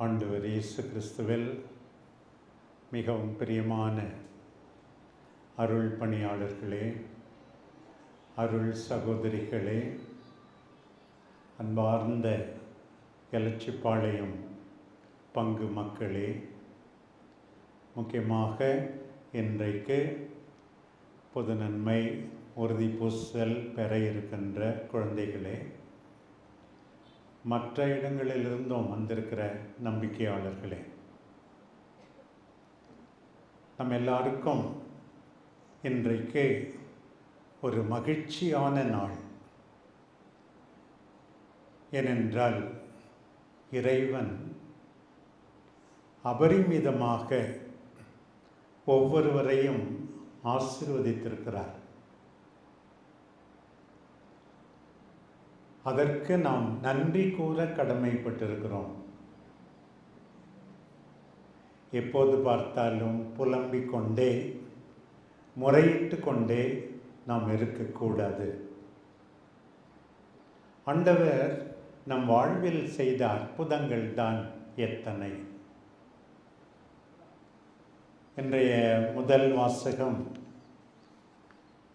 ஆண்டவர் இயேசு கிறிஸ்துவில் மிகவும் பிரியமான அருள் பணியாளர்களே அருள் சகோதரிகளே அன்பார்ந்த எலச்சிப்பாளையம் பங்கு மக்களே முக்கியமாக இன்றைக்கு பொது நன்மை உறுதி பூசல் பெற இருக்கின்ற குழந்தைகளே மற்ற இடங்களிலிருந்தும் வந்திருக்கிற நம்பிக்கையாளர்களே நம் எல்லாருக்கும் இன்றைக்கு ஒரு மகிழ்ச்சியான நாள். ஏனென்றால் இறைவன் அபரிமிதமாக ஒவ்வொருவரையும் ஆசிர்வதித்திருக்கிறார். அதற்கு நாம் நன்றி கூற கடமைப்பட்டிருக்கிறோம். எப்போது பார்த்தாலும் புலம்பிக் கொண்டே முறையிட்டு கொண்டே நாம் இருக்கக்கூடாது ஆண்டவர் நம் வாழ்வில் செய்த அற்புதங்கள் தான் எத்தனை. இன்றைய முதல் வாசகம்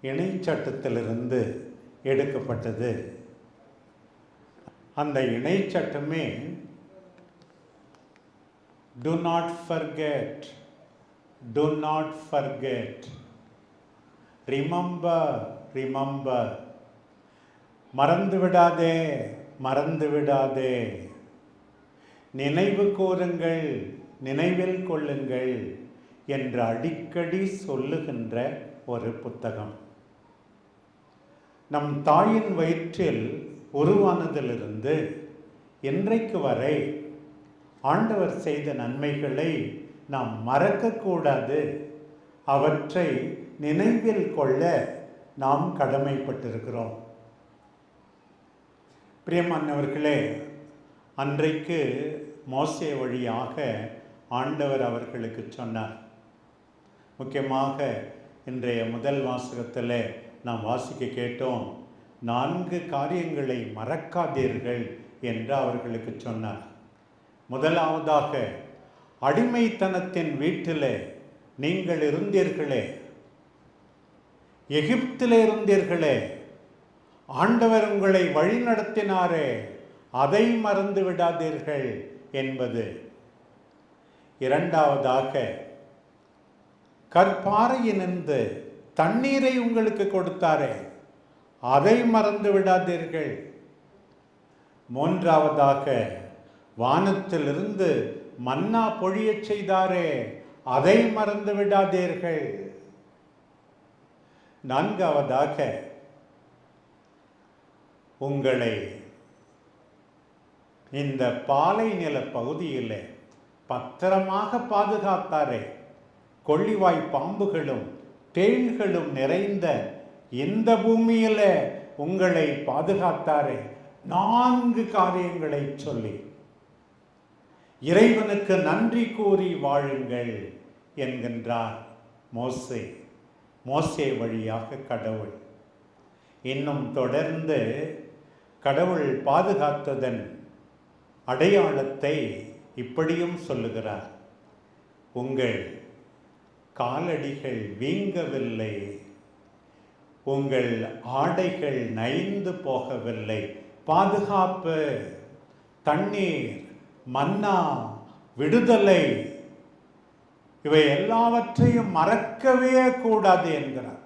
இணைச்சட்டத்திலிருந்து எடுக்கப்பட்டது. அந்த இணைச்சட்டமே do not forget do not forget remember remember மறந்து விடாதே மறந்து விடாதே நினைவு கூறுங்கள் நினைவில் கொள்ளுங்கள் என்று அடிக்கடி சொல்லுகின்ற ஒரு புத்தகம். நம் தாயின் வயிற்றில் உருவானதிலிருந்து இன்றைக்கு வரை ஆண்டவர் செய்த நன்மைகளை நாம் மறக்கக்கூடாது. அவற்றை நினைவில் கொள்ள நாம் கடமைப்பட்டிருக்கிறோம். பிரியமானவர்களே அன்றைக்கு மோசே வழியாக ஆண்டவர் அவர்களுக்கு சொன்னார். முக்கியமாக இன்றைய முதல் வாசகத்தில் நாம் வாசிக்க கேட்டோம். நான்கு காரியங்களை மறக்காதீர்கள் என்று அவர்களுக்கு சொன்னார். முதலாவதாக அடிமைத்தனத்தின் வீட்டில் நீங்கள் இருந்தீர்களே. எகிப்தில் இருந்தீர்களே. ஆண்டவர் உங்களை வழிநடத்தினாரே. அதை மறந்து விடாதீர்கள் என்பது. இரண்டாவதாக கற்பாறையினின்று தண்ணீரை உங்களுக்கு கொடுத்தாரே. அதை மறந்து விடாதீர்கள். மூன்றாவதாக வானத்திலிருந்து மன்னா பொழியச் செய்தாரே அதை மறந்து விடாதீர்கள். நான்காவதாக உங்களை இந்த பாலை நில பகுதியில் பத்திரமாக பாதுகாத்தாரே. கொள்ளிவாய் பாம்புகளும் தேள்களும் நிறைந்த இந்த பூமியில் உங்களை பாதுகாத்தாரே? நான்கு காரியங்களை சொல்லி. இறைவனுக்கு நன்றி கூறி வாழுங்கள் என்கின்றார் மோசே. மோசே வழியாக கடவுள். இன்னும் தொடர்ந்து கடவுள் பாதுகாத்ததன் அடையாளத்தை இப்படியும் சொல்லுகிறார். உங்கள் காலடிகள் வீங்கவில்லை. உங்கள் ஆடைகள் நைந்து போகவில்லை. பாதுகாப்பு தண்ணீர் மன்னா விடுதலை இவை எல்லாவற்றையும் மறக்கவே கூடாது என்கிறார்.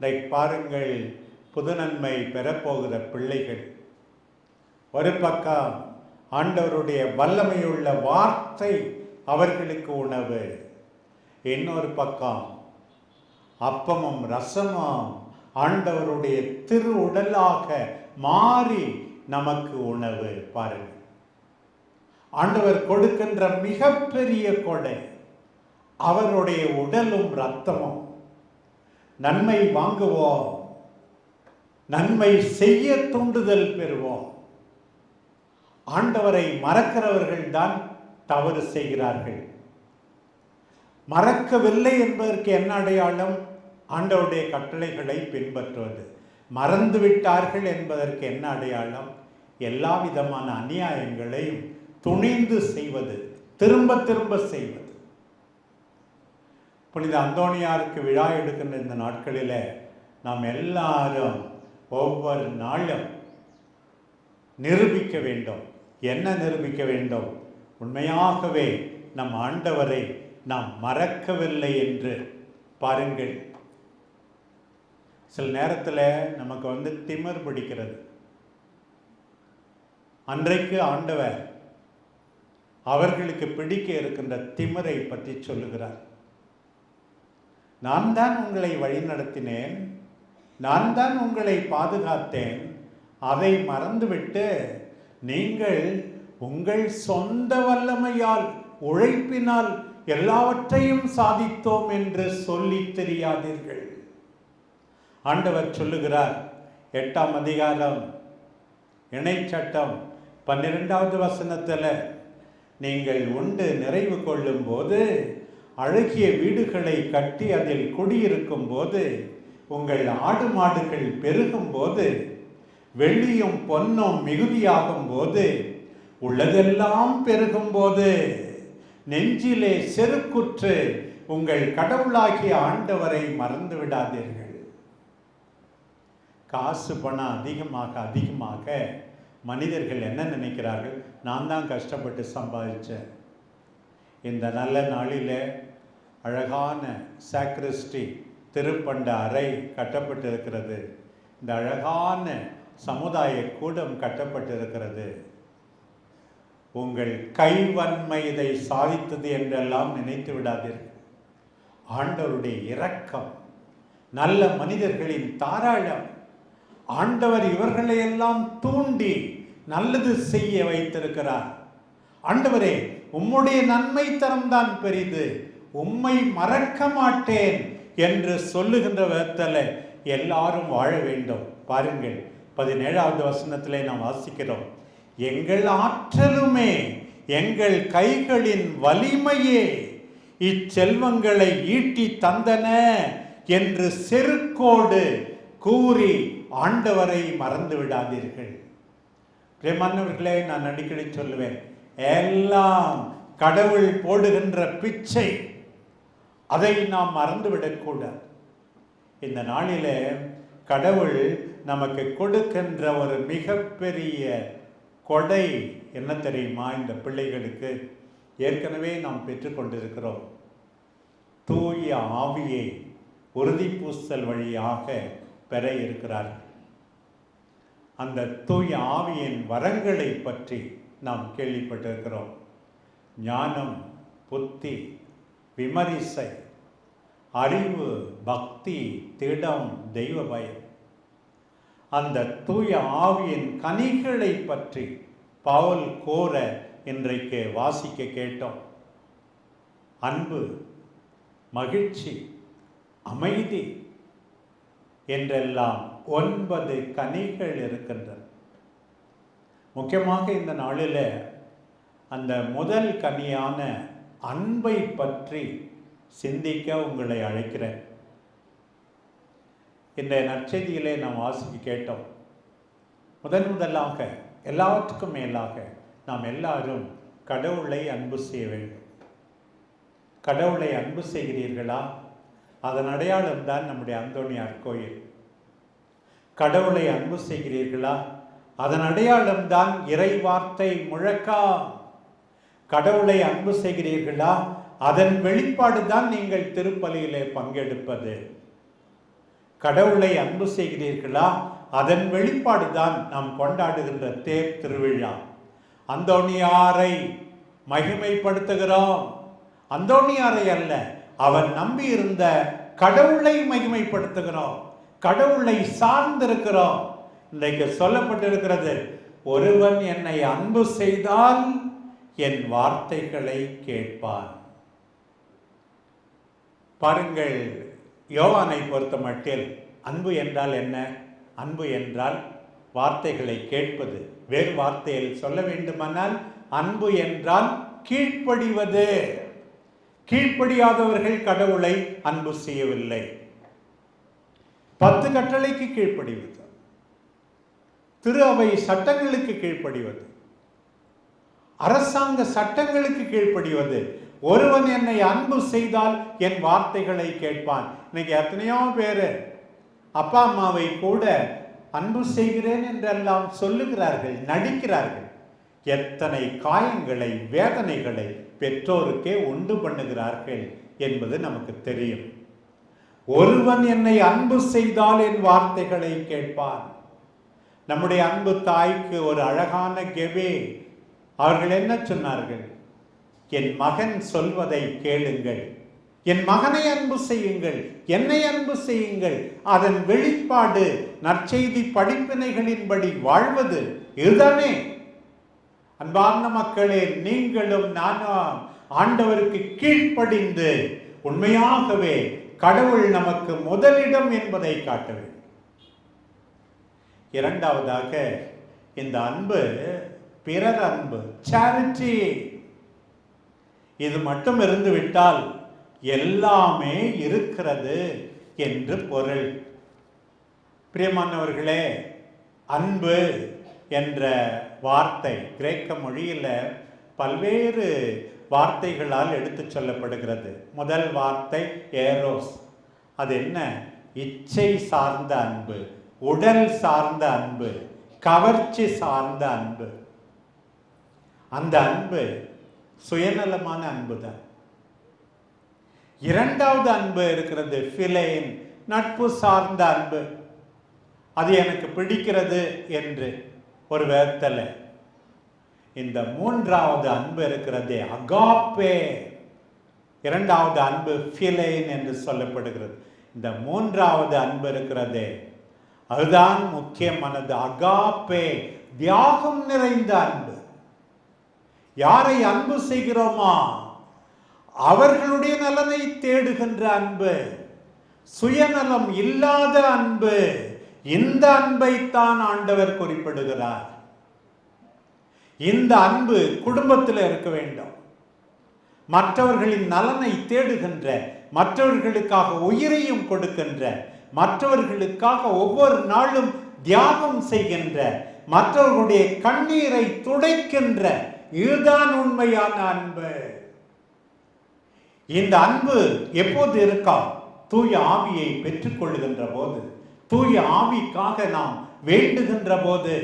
இதை பாருங்கள் புதுநன்மை பெறப்போகிற பிள்ளைகள். ஒரு பக்கம் ஆண்டவருடைய வல்லமையுள்ள வார்த்தை அவர்களுக்கு உணவு இன்னொரு பக்கம் அப்பமும் ரசமும் ஆண்டவருடைய திரு உடலாக மாறி நமக்கு உணவு பாருங்கள் ஆண்டவர் கொடுக்கின்ற மிகப்பெரிய கொடை அவருடைய உடலும் ரத்தமும் நன்மை வாங்குவோம். நன்மை செய்ய தூண்டுதல் பெறுவோம். ஆண்டவரை மறக்கிறவர்கள் தான் தவறு செய்கிறார்கள். மறக்கவில்லை என்பதற்கு என்ன அடையாளம்? ஆண்டவருடைய கட்டளைகளை பின்பற்றுவது. மறந்து விட்டார்கள் என்பதற்கு என்ன அடையாளம்? எல்லா விதமான அநியாயங்களையும் துணிந்து செய்வது திரும்ப திரும்ப செய்வது. புனித அந்தோணியாருக்கு விழா எடுக்கின்ற இந்த நாட்களில் நாம் எல்லாரும் ஒவ்வொரு நாளும் நிரூபிக்க வேண்டும். என்ன நிரூபிக்க வேண்டும்? உண்மையாகவே நம் ஆண்டவரை நாம் மறக்கவில்லை என்று பாருங்கள். சில நேரத்தில் நமக்கு வந்து திமிர் பிடிக்கிறது. அன்றைக்கு ஆண்டவர் அவர்களுக்கு பிடிக்க இருக்கின்ற திமிரை பற்றி சொல்லுகிறார். நான் தான் உங்களை வழிநடத்தினேன் நான் தான் உங்களை பாதுகாத்தேன் அதை மறந்துவிட்டு நீங்கள் உங்கள் சொந்த வல்லமையால் உழைப்பினால் எல்லாவற்றையும் சாதித்தோம் என்று சொல்லி தெரியாதீர்கள். ஆண்டவர் சொல்லுகிறார் எட்டாம் அதிகாரம் இணைச்சட்டம் பன்னிரெண்டாவது வசனத்தில் நீங்கள் உண்டு நிறைவு கொள்ளும் போது அழகிய வீடுகளை கட்டி அதில் குடியிருக்கும் போது உங்கள் ஆடு மாடுகள் பெருகும் போது வெள்ளியும் பொன்னும் மிகுதியாகும் போது உள்ளதெல்லாம் பெருகும் போது நெஞ்சிலே செருக்குற்று உங்கள் கடவுளாகிய ஆண்டவரை மறந்து விடாதீர்கள். காசு பணம் அதிகமாக அதிகமாக மனிதர்கள் என்ன நினைக்கிறார்கள்? நான் தான் கஷ்டப்பட்டு சம்பாதிச்சேன். இந்த நல்ல நாளில் அழகான சாக்ரிஸ்டி திருப்பண்ட அறை கட்டப்பட்டிருக்கிறது. இந்த அழகான சமுதாய கூடம் கட்டப்பட்டிருக்கிறது. உங்கள் கைவன்மை இதை சாதித்தது என்றெல்லாம் நினைத்து விடாதீர்கள். ஆண்டவருடைய இரக்கம் நல்ல மனிதர்களின் தாராளம் ஆண்டவர் இவர்களையெல்லாம் தூண்டி நல்லது செய்ய வைத்திருக்கிறார். ஆண்டவரே உம்முடைய நன்மை தரம்தான் பெரிது. உம்மை மறக்க மாட்டேன் என்று சொல்லுகின்ற விதத்தில் எல்லாரும் வாழ வேண்டும். பாருங்கள் பதினேழாவது வசனத்திலே நாம் வாசிக்கிறோம். எங்கள் ஆற்றலுமே எங்கள் கைகளின் வலிமையே இச்செல்வங்களை ஈட்டி தந்தன என்று செருக்கோடு கூறி ஆண்டவரை மறந்து விடாதீர்கள். பிரேமானவர்களே நான் அடிக்கடி சொல்லுவேன் எல்லாம் கடவுள் போடுகின்ற பிச்சை அதை நாம் மறந்துவிடக்கூடாது இந்த நாளில் கடவுள் நமக்கு கொடுக்கின்ற ஒரு மிகப்பெரிய கொடை என்ன தெரியுமா? இந்த பிள்ளைகளுக்கு ஏற்கனவே நாம் பெற்றுக்கொண்டிருக்கிறோம் தூய ஆவியை உறுதி பூசல் வழியாக பெற இருக்கிறார்கள். அந்த தூய ஆவியின் வரங்களை பற்றி நாம் கேள்விப்பட்டிருக்கிறோம். ஞானம் புத்தி விமரிசை அறிவு பக்தி திடம் தெய்வ பயம். அந்த தூய ஆவியின் கனிகளை பற்றி பவுல் கோர இன்றைக்கு வாசிக்க கேட்டோம். அன்பு மகிழ்ச்சி அமைதி என்றெல்லாம் ஒன்பது கனிகள் இருக்கின்றன. முக்கியமாக இந்த நாளில் அந்த முதல் கனியான அன்பை பற்றி சிந்திக்க உங்களை அழைக்கிறேன். இந்த நற்செய்தியிலே நாம் வாசிக்க கேட்டோம். முதன் முதலாக எல்லாவற்றுக்கும் மேலாக நாம் எல்லாரும் கடவுளை அன்பு செய்ய வேண்டும். கடவுளை அன்பு செய்கிறீர்களா? அதன் அடையாளம் தான் நம்முடைய அந்தோணியார் கோயில். கடவுளை அன்பு செய்கிறீர்களா? அதன் அடையாளம் தான் இறை வார்த்தை முழக்கா? கடவுளை அன்பு செய்கிறீர்களா? அதன் வெளிப்பாடு தான் நீங்கள் திருப்பலியிலே பங்கெடுப்பது. கடவுளை அன்பு செய்கிறீர்களா? அதன் வெளிப்பாடு தான் நாம் கொண்டாடுகின்ற தேர் திருவிழா. அந்தோணியாரை மகிமைப்படுத்துகிறோம். அந்தோணியாரை அல்ல அவன் நம்பி இருந்த கடவுளை மகிமைப்படுத்துகிறோம் கடவுளை சார்ந்திருக்கிறோம். இன்றைக்கு சொல்லப்பட்டிருக்கிறது ஒருவன் என்னை அன்பு செய்தால் என் வார்த்தைகளை கேட்பான். பாருங்கள் யோவானை பொறுத்த மட்டில் அன்பு என்றால் என்ன? அன்பு என்றால் வார்த்தைகளை கேட்பது. வேறு வார்த்தையில் சொல்ல வேண்டுமானால் அன்பு என்றால் கீழ்ப்படிவது. கீழ்ப்படியாதவர்கள் கடவுளை அன்பு செய்யவில்லை. பத்து கட்டளைக்கு கீழ்ப்படிவது திரு அவை சட்டங்களுக்கு கீழ்ப்படிவது அரசாங்க சட்டங்களுக்கு கீழ்ப்படிவது. ஒருவன் என்னை அன்பு செய்தால் என் வார்த்தைகளை கேட்பான். இன்னைக்கு எத்தனையோ பேர் அப்பா அம்மாவை கூட அன்பு செய்கிறேன் என்றெல்லாம் சொல்லுகிறார்கள் நடிக்கிறார்கள். எத்தனை காயங்களை வேதனைகளை பெற்றோருக்கே உண்டு பண்ணுகிறார்கள் என்பது நமக்கு தெரியும். ஒருவன் என்னை அன்பு செய்தால் என் வார்த்தைகளை கேட்பான். நம்முடைய அன்பு தாய்க்கு ஒரு அழகான கெவே. அவர்கள் என்ன சொன்னார்கள்? என் மகன் சொல்வதை கேளுங்கள். என் மகனை அன்பு செய்யுங்கள். என்னை அன்பு செய்யுங்கள். அதன் வெளிப்பாடு நற்செய்தி படிப்பினைகளின்படி வாழ்வது இதுதானே? அன்பார்ந்த மக்களே நீங்களும் நானும் ஆண்டவருக்கு கீழ்ப்படிந்து உண்மையாகவே கடவுள் நமக்கு முதலிடம் என்பதை காட்ட வேண்டும். இரண்டாவதாக இந்த அன்பு பிறர் அன்பு சேரிட்டி இது மட்டும் இருந்து விட்டால் எல்லாமே இருக்கிறது என்று பொருள். பிரியமானவர்களே அன்பு என்ற வார்த்தை. கிரேக்க மொழியில் பல்வேறு வார்த்தைகளால் எடுத்து சொல்லப்படுகிறது. முதல் வார்த்தை ஏரோஸ். அது என்ன? இச்சை சார்ந்த அன்பு உடல் சார்ந்த அன்பு கவர்ச்சி சார்ந்த அன்பு. அந்த அன்பு சுயநலமான அன்பு தான் இரண்டாவது அன்பு இருக்கிறது ஃபிலேன் நட்பு சார்ந்த அன்பு. அது எனக்கு பிடிக்கிறது என்று. ஒரு வேர்த்தலை இந்த மூன்றாவது அன்பு இருக்கிறதே அகாப்பே. இரண்டாவது அன்பு ஃபிலைன் என்று சொல்லப்படுகிறது. இந்த மூன்றாவது அன்பு இருக்கிறதே அதுதான் முக்கியமானது. அகாப்பே தியாகம் நிறைந்த அன்பு. யாரை அன்பு செய்கிறோமா? அவர்களுடைய நலனை தேடுகின்ற அன்பு. சுயநலம் இல்லாத அன்பு. இந்த அன்பைத்தான் ஆண்டவர் குறிப்பிடுகிறார். இந்த அன்பு குடும்பத்தில் இருக்க வேண்டும். மற்றவர்களின் நலனை தேடுகின்ற மற்றவர்களுக்காக உயிரையும் கொடுக்கின்ற மற்றவர்களுக்காக ஒவ்வொரு நாளும் தியாகம் செய்கின்ற மற்றவர்களுடைய கண்ணீரை துடைக்கின்ற இதுதான் உண்மையான அன்பு. இந்த அன்பு எப்போது இருக்கா? தூய ஆவியை பெற்றுக்கொள்கின்ற போது. தூய ஆவிக்காக நாம் வேண்டுகின்ற போது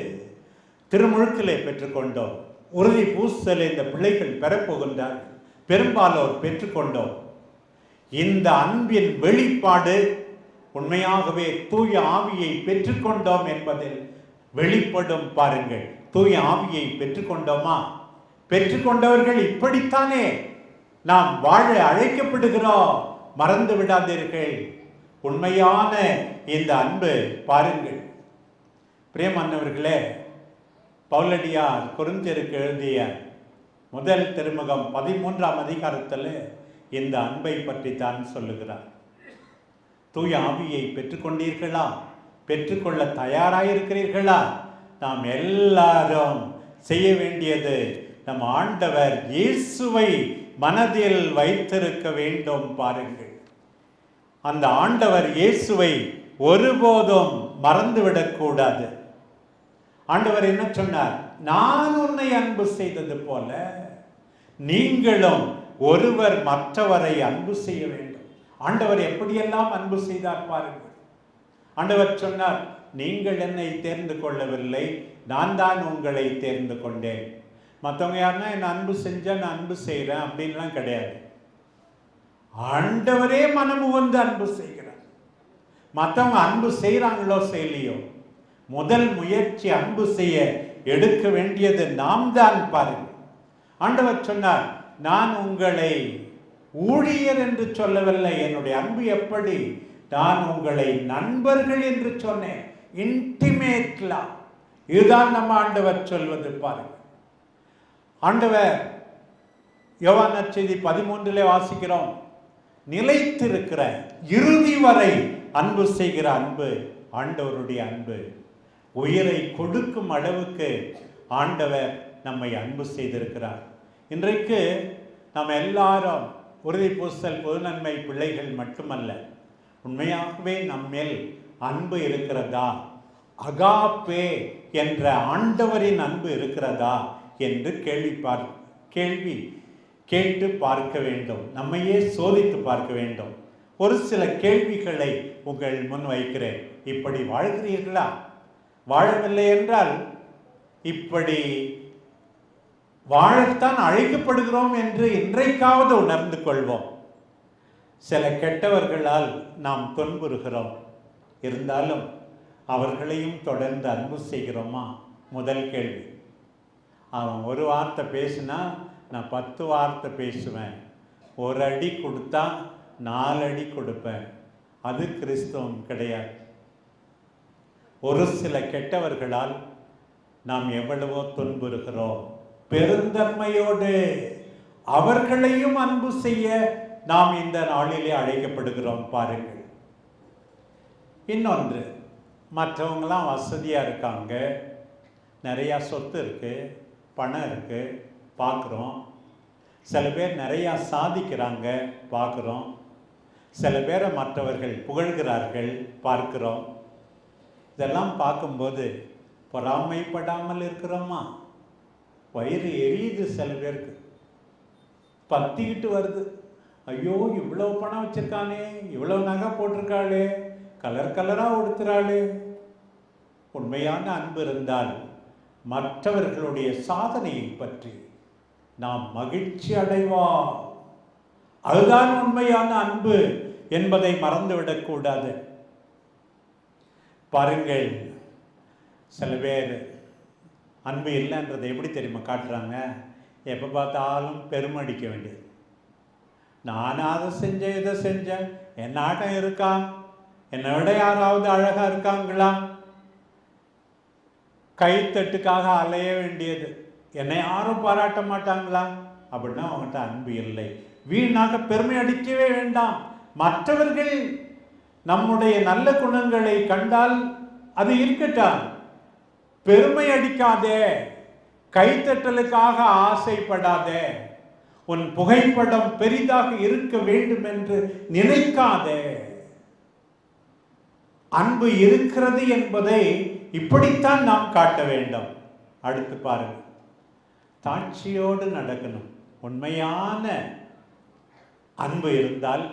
திருமுழுக்கிலே பெற்றுக்கொண்டோம். உறுதி பூசலை இந்த பிள்ளைகள் பெறப்போகின்றார்கள். பெரும்பாலோர் பெற்றுக்கொண்டோம். இந்த அன்பின் வெளிப்பாடு உண்மையாகவே தூய ஆவியை பெற்றுக்கொண்டோம் என்பதில் வெளிப்படும் பாருங்கள். தூய ஆவியை பெற்றுக்கொண்டோமா? பெற்றுக்கொண்டவர்கள் இப்படித்தானே நாம் வாழ அழைக்கப்படுகிறோம். மறந்து விடாதீர்கள். உண்மையான இந்த அன்பு பாருங்கள். பிரியமானவர்களே பவுலடியார் குறுந்தெருக்கு எழுதிய முதல் திருமுகம் பதிமூன்றாம் அதிகாரத்தில் இந்த அன்பை பற்றி தான் சொல்லுகிறார். தூய ஆவியை பெற்றுக்கொண்டீர்களா? பெற்றுக்கொள்ள தயாராயிருக்கிறீர்களா? நாம் எல்லாரும் செய்ய வேண்டியது நம் ஆண்டவர் இயேசுவை மனதில் வைத்திருக்க வேண்டும் பாருங்கள். அந்த ஆண்டவர் இயேசுவை ஒருபோதும் மறந்துவிடக்கூடாது. ஆண்டவர் என்ன சொன்னார்? நான் உன்னை அன்பு செய்தது போல நீங்களும் ஒருவர் மற்றவரை அன்பு செய்ய வேண்டும். ஆண்டவர் எப்படியெல்லாம் அன்பு செய்தார் பாருங்கள். ஆண்டவர் சொன்னார் நீங்கள் என்னை தேர்ந்து கொள்ளவில்லை நான் தான் உங்களை தேர்ந்து கொண்டேன். மற்றவங்க யாருன்னா என்ன அன்பு செஞ்சால் நான் அன்பு செய்கிறேன் அப்படின்லாம் கிடையாது. ஆண்டவரே மனமு வந்து அன்பு செய்கிறார். மற்றவங்க அன்பு செய்கிறாங்களோ செய்யலையோ முதல் முயற்சி அன்பு செய்ய எடுக்க வேண்டியது நாம் தான் பாருங்கள். ஆண்டவர் சொன்னார் நான் உங்களை ஊழியர் என்று சொல்லவில்லை என்னுடைய அன்பு எப்படி? நான் உங்களை நண்பர்கள் என்று சொன்னேன் இன்டிமேட்லா இதுதான் நம்ம ஆண்டவர் சொல்வது பாருங்கள். ஆண்டவர் யோவான செய்தி பதிமூன்றிலே வாசிக்கிறோம். நிலைத்திருக்கிற இறுதி வரை அன்பு செய்கிற அன்பு ஆண்டவருடைய அன்பு. உயிரை கொடுக்கும் அளவுக்கு ஆண்டவர் நம்மை அன்பு செய்திருக்கிறார். இன்றைக்கு நாம் எல்லாரும் உறுதி பூசல் பொதுநன்மை பிள்ளைகள் மட்டுமல்ல உண்மையாகவே நம்மேல் அன்பு இருக்கிறதா? அகாப்பே என்ற ஆண்டவரின் அன்பு இருக்கிறதா? என்று கேள்வி பார் கேள்வி கேட்டு பார்க்க வேண்டும். நம்மையே சோதித்து பார்க்க வேண்டும். ஒரு சில கேள்விகளை உங்கள் முன் வைக்கிறேன். இப்படி வாழ்கிறீர்களா? வாழவில்லை என்றால் இப்படி வாழத்தான் அழைக்கப்படுகிறோம் என்று இன்றைக்காவது உணர்ந்து கொள்வோம். சில கெட்டவர்களால் நாம் துன்புறுகிறோம். இருந்தாலும் அவர்களையும் தொடர்ந்து அன்பு செய்கிறோமா? முதல் கேள்வி. அவன் ஒரு வார்த்தை பேசினா நான் பத்து வார்த்தை பேசுவேன். ஒரு அடி கொடுத்தா நாலு அடி கொடுப்பேன். அது கிறிஸ்தவம் கிடையாது. ஒரு சில கெட்டவர்களால் நாம் எவ்வளவோ துன்புறுகிறோம். பெருந்தன்மையோடு அவர்களையும் அன்பு செய்ய நாம் இந்த நாளிலே அழைக்கப்படுகிறோம் பாருங்கள். இன்னொன்று மற்றவங்களாம் வசதியாக இருக்காங்க. நிறையா சொத்து இருக்குது பணம் இருக்குது பார்க்குறோம் சில பேர் நிறையா சாதிக்கிறாங்க பார்க்குறோம். சில பேரை மற்றவர்கள் புகழ்கிறார்கள் பார்க்கிறோம். இதெல்லாம் பார்க்கும்போது பொறாமைப்படாமல் இருக்கிறோமா? வயிறு எரியுது சில பேருக்கு. பத்திக்கிட்டு வருது. ஐயோ இவ்வளோ பணம் வச்சுருக்கானே இவ்வளோ நகை போட்டிருக்காளே கலர் கலராக உடுத்துறாளே. உண்மையான அன்பு இருந்தால் மற்றவர்களுடைய சாதனையை பற்றி நாம் மகிழ்ச்சி அடைவோம். அதுதான் உண்மையான அன்பு என்பதை மறந்துவிடக்கூடாது பாருங்கள் சில பேர் அன்பு இல்லைன்றதை எப்படி தெரியுமா காட்டுறாங்க? எப்போ பார்த்தாலும் பெருமடிக்க வேண்டியது. நான் அதை செஞ்சேன் இதை செஞ்சேன். என் ஆட்டம் இருக்கா? என்னை விட யாராவது அழகாக இருக்காங்களா? கைத்தட்டுக்காக அலைய வேண்டியது. என்னை யாரும் பாராட்ட மாட்டாங்களா? அப்படின்னா அவங்ககிட்ட அன்பு இல்லை. வீணாக பெருமை அடிக்கவே வேண்டாம். மற்றவர்கள் நம்முடைய நல்ல குணங்களை கண்டால் அது இருக்கட்டும். பெருமை அடிக்காதே. கைத்தட்டலுக்காக ஆசைப்படாதே. உன் புகைப்படம் பெரிதாக இருக்க வேண்டும் என்று நினைக்காதே. அன்பு இருக்கிறது என்பதை இப்படித்தான் நாம் காட்ட வேண்டும். அடுத்து பாருங்கள். தாட்சியோடு நடக்கணும். உண்மையான அன்பு இருந்தால்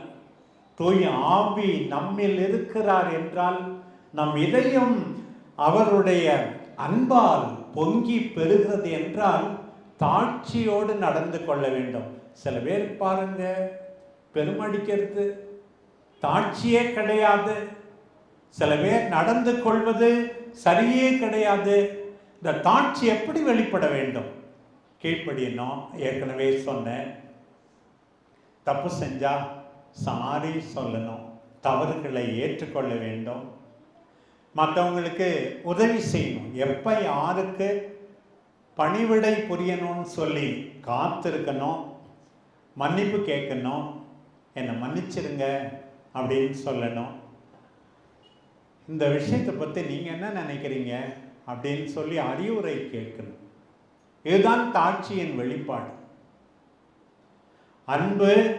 தூய் ஆவி நம்மில் இருக்கிறார் என்றால் நம் இதயம் அவருடைய அன்பால் பொங்கி பெறுகிறது என்றால் தாட்சியோடு நடந்து கொள்ள வேண்டும். சில பேர் பாருங்க பெருமடிக்கிறது தாட்சியே கிடையாது. சில பேர் நடந்து கொள்வது சரியே கிடையாது. இந்த தாட்சி எப்படி வெளிப்பட வேண்டும்? கீழ்ப்படியணும் ஏற்கனவே சொன்னேன். தப்பு செஞ்சால் சாரி சொல்லணும். தவறுகளை ஏற்றுக்கொள்ள வேண்டும். மற்றவங்களுக்கு உதவி செய்யணும். எப்போ யாருக்கு பணிவிடை புரியணும்னு சொல்லி காத்திருக்கணும். மன்னிப்பு கேட்கணும். என்னை மன்னிச்சிருங்க அப்படின்னு சொல்லணும். இந்த விஷயத்தை பற்றி நீங்கள் என்ன நினைக்கிறீங்க? அப்படின்னு சொல்லி அறிவுரை கேட்கணும். இதுதான் தாட்சியின் வெளிப்பாடு. அன்பு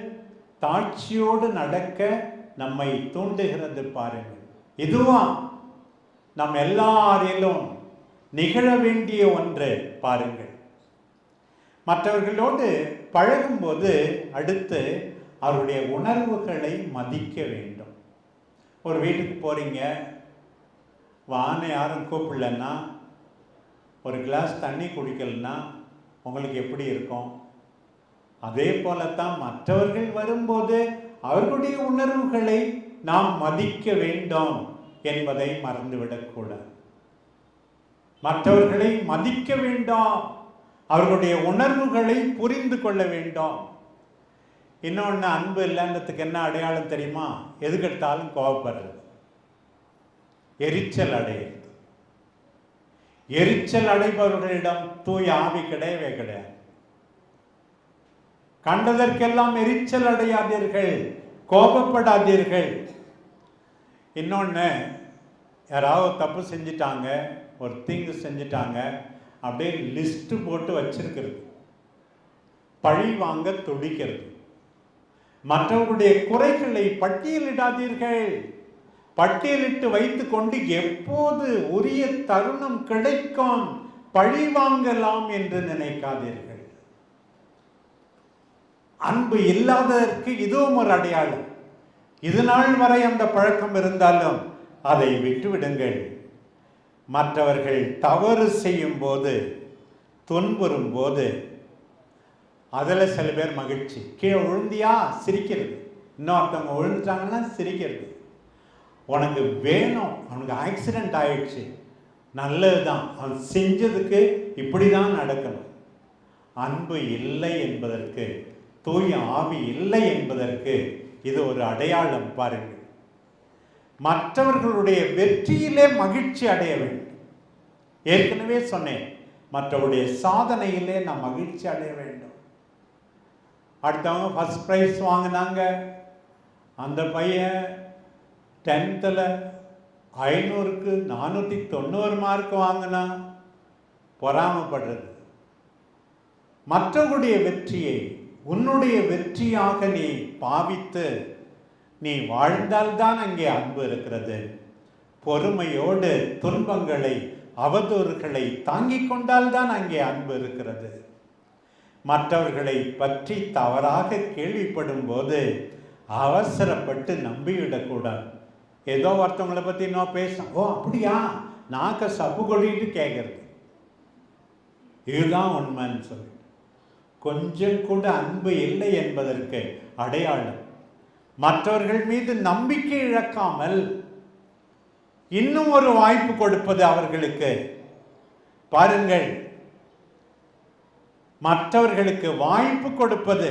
தாட்சியோடு நடக்க நம்மை தூண்டுகிறது பாருங்கள். இதுவும் நம் எல்லாரிலும் நிகழ வேண்டிய ஒன்று பாருங்கள். மற்றவர்களோடு பழகும்போது அடுத்து அவருடைய உணர்வுகளை மதிக்க வேண்டும். ஒரு வீட்டுக்கு போகிறீங்க வான்னு யாரும் கூப்பிடலன்னா ஒரு கிளாஸ் தண்ணி குடிக்கலன்னா உங்களுக்கு எப்படி இருக்கும்? அதே போலத்தான் மற்றவர்கள் வரும்போது அவர்களுடைய உணர்வுகளை நாம் மதிக்க வேண்டும் என்பதை மறந்துவிடக்கூடாது மற்றவர்களை மதிக்க வேண்டாம். அவர்களுடைய உணர்வுகளை புரிந்து கொள்ள வேண்டும். இன்னொன்று அன்பு இல்லைன்றதுக்கு என்ன அடையாளம் தெரியுமா? எதுக்கெடுத்தாலும் கோவப்படுறது. எரிச்சல் அடையிறது. எரிச்சல் அடைபவர்களிடம் தூய் ஆவி கிடையவே கிடையாது. கண்டதற்கெல்லாம் எரிச்சல் அடையாதீர்கள் கோபப்படாதீர்கள். இன்னொன்று யாராவது தப்பு செஞ்சிட்டாங்க ஒரு தீங்கு செஞ்சிட்டாங்க அப்படியே லிஸ்ட்டு போட்டு வச்சிருக்கிறது. பழி வாங்க துடிக்கிறது. மற்றவர்களுடைய குறைகளை பட்டியலிடாதீர்கள். பட்டியலிட்டு வைத்து கொண்டு எப்போது உரிய தருணம் கிடைக்கும் பழி வாங்கலாம் என்று நினைக்காதீர்கள். அன்பு இல்லாததற்கு இதுவும் ஒரு அடையாளம். இது நாள் வரை அந்த பழக்கம் இருந்தாலும் அதை விட்டுவிடுங்கள். மற்றவர்கள் தவறு செய்யும் போது துன்புறும் போது அதில் சில பேர் மகிழ்ச்சி. கீழே விழுந்தியா சிரிக்கிறது. இன்னொருத்தவங்க விழுந்துட்டாங்கன்னா சிரிக்கிறது. உனக்கு வேணும். அவனுக்கு ஆக்சிடென்ட் ஆயிடுச்சு. நல்லது தான் அவன் செஞ்சதுக்கு இப்படி தான் நடக்கணும். அன்பு இல்லை என்பதற்கு தூய ஆவி இல்லை என்பதற்கு இது ஒரு அடையாளம் பாருங்கள். மற்றவர்களுடைய வெற்றியிலே மகிழ்ச்சி அடைய வேண்டும். ஏற்கனவே சொன்னேன் மற்றவருடைய சாதனையிலே நாம் மகிழ்ச்சி அடைய வேண்டும். அடுத்தவங்க ஃபஸ்ட் ப்ரைஸ் வாங்கினாங்க. அந்த பையன் டென்த்தில் ஐநூறுக்கு நானூற்றி தொண்ணூறு மார்க் வாங்கினா பொறாமப்படுறது. மற்றவர்களுடைய வெற்றியை உன்னுடைய வெற்றியாக நீ பாவித்து நீ வாழ்ந்தால்தான் அங்கே அன்பு இருக்கிறது. பொறுமையோடு துன்பங்களை அவதூறுகளை தாங்கிக் கொண்டால்தான் அங்கே அன்பு இருக்கிறது. மற்றவர்களை பற்றி தவறாக கேள்விப்படும் போது அவசரப்பட்டு நம்பிவிடக்கூடாது. ஏதோ ஒருத்தவங்களை பற்றி இன்னும் பேசணும் ஓ அப்படியா? நாக்க சப்பு கொள்ளிட்டு கேட்குறது இதுதான் உண்மைன்னு சொல்லி கொஞ்சம் கூட அன்பு இல்லை என்பதற்கு அடையாளம். மற்றவர்கள் மீது நம்பிக்கை இழக்காமல் இன்னும் ஒரு வாய்ப்பு கொடுப்பது அவர்களுக்கு. பாருங்கள் மற்றவர்களுக்கு வாய்ப்பு கொடுப்பது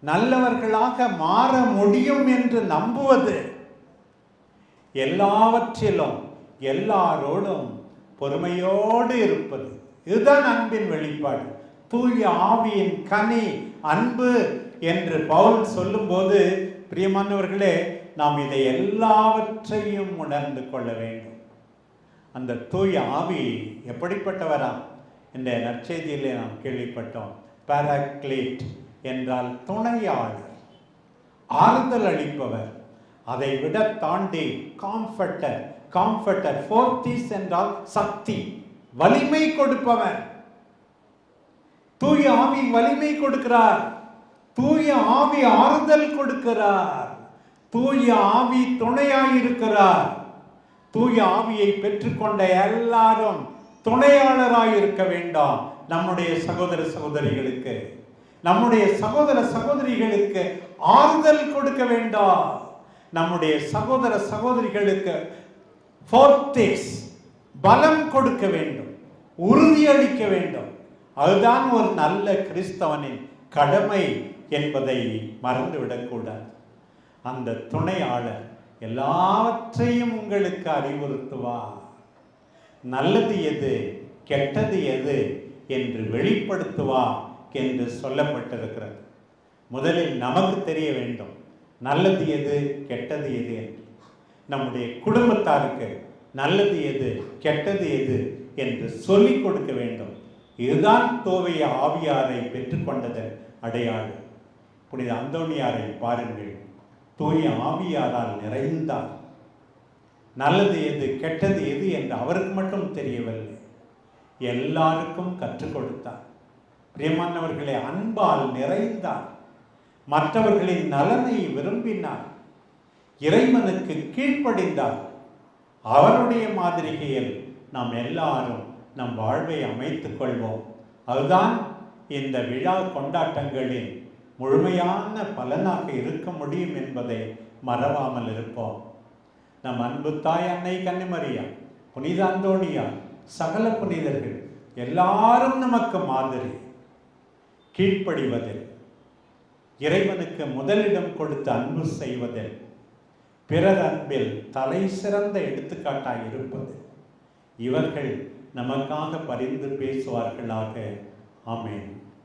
நல்லவர்களாக மாற முடியும் என்று நம்புவது எல்லாவற்றிலும் எல்லாரோடும் பொறுமையோடு இருப்பது. இதுதான் அன்பின் வெளிப்பாடு. தூய ஆவியின் கனி அன்பு என்று பவுல் சொல்லும்போது பிரியமானவர்களே நாம் இதை எல்லாவற்றையும் உணர்ந்து கொள்ள வேண்டும். அந்த தூய ஆவி எப்படிப்பட்டவரா இந்த நற்செய்தியிலே நாம் கேள்விப்பட்டோம். பாராக்ளேட் என்றால் துணையாளர் ஆறுதல் அளிப்பவர் அதை விட தாண்டி காம்ஃபர்டர் காம்ஃபர்டர் ஃபோர்த்திஸ் என்றால் சக்தி வலிமை கொடுப்பவர். தூய ஆவி வலிமை கொடுக்கிறார். தூய ஆவி ஆறுதல் கொடுக்கிறார். தூய ஆவி துணையாயிருக்கிறார் தூய ஆவியை பெற்றுக்கொண்ட எல்லாரும் துணையாளராக இருக்க வேண்டாம். நம்முடைய சகோதர சகோதரிகளுக்கு நம்முடைய சகோதர சகோதரிகளுக்கு ஆறுதல் கொடுக்க வேண்டாம். நம்முடைய சகோதர சகோதரிகளுக்கு ஃபோர்த்தேஸ் பலம் கொடுக்க வேண்டும் உறுதியளிக்க வேண்டும். அதுதான் ஒரு நல்ல கிறிஸ்தவனின் கடமை என்பதை மறந்துவிடக்கூடாது. அந்த துணையாளர் எல்லாவற்றையும் உங்களுக்கு அறிவுறுத்துவார். நல்லது எது கெட்டது எது என்று வெளிப்படுத்துவார் என்று சொல்லப்பட்டிருக்கிறது. முதலில் நமக்கு தெரிய வேண்டும். நல்லது எது கெட்டது எது என்று. நம்முடைய குடும்பத்தாருக்கு நல்லது எது கெட்டது எது என்று சொல்லிக் கொடுக்க வேண்டும். இதுதான் தோவைய ஆவியாரை பெற்றுக்கொண்டதன் அடையாளம். புனித அந்தோணியாரை பாருங்கள். தூய ஆவியாரால் நிறைந்தார். நல்லது எது கெட்டது எது என்று அவருக்கு மட்டும் தெரியவில்லை. எல்லாருக்கும் கற்றுக் கொடுத்தார். பிரியமானவர்களை அன்பால் நிறைந்தார். மற்றவர்களின் நலனை விரும்பினார். இறைவனுக்கு கீழ்ப்படிந்தார். அவருடைய மாதிரிகையில் நாம் எல்லாரும் நம் வாழ்வை அமைத்துக் கொள்வோம். அதுதான் இந்த விழா கொண்டாட்டங்களின் முழுமையான பலனாக இருக்க முடியும் என்பதை மறவாமல் இருப்போம். நம் அன்பு தாய் அன்னை கன்னிமரியா புனித அந்தோணியா சகல புனிதர்கள் எல்லாரும் நமக்கு மாதிரி கீழ்ப்படிவதில் இறைவனுக்கு முதலிடம் கொடுத்து அன்பு செய்வதில் பிறர் அன்பில் தலை சிறந்த எடுத்துக்காட்டாக இருப்பது. இவர்கள் நமக்காக பரிந்து பேசுவார்களாக. ஆமேன்.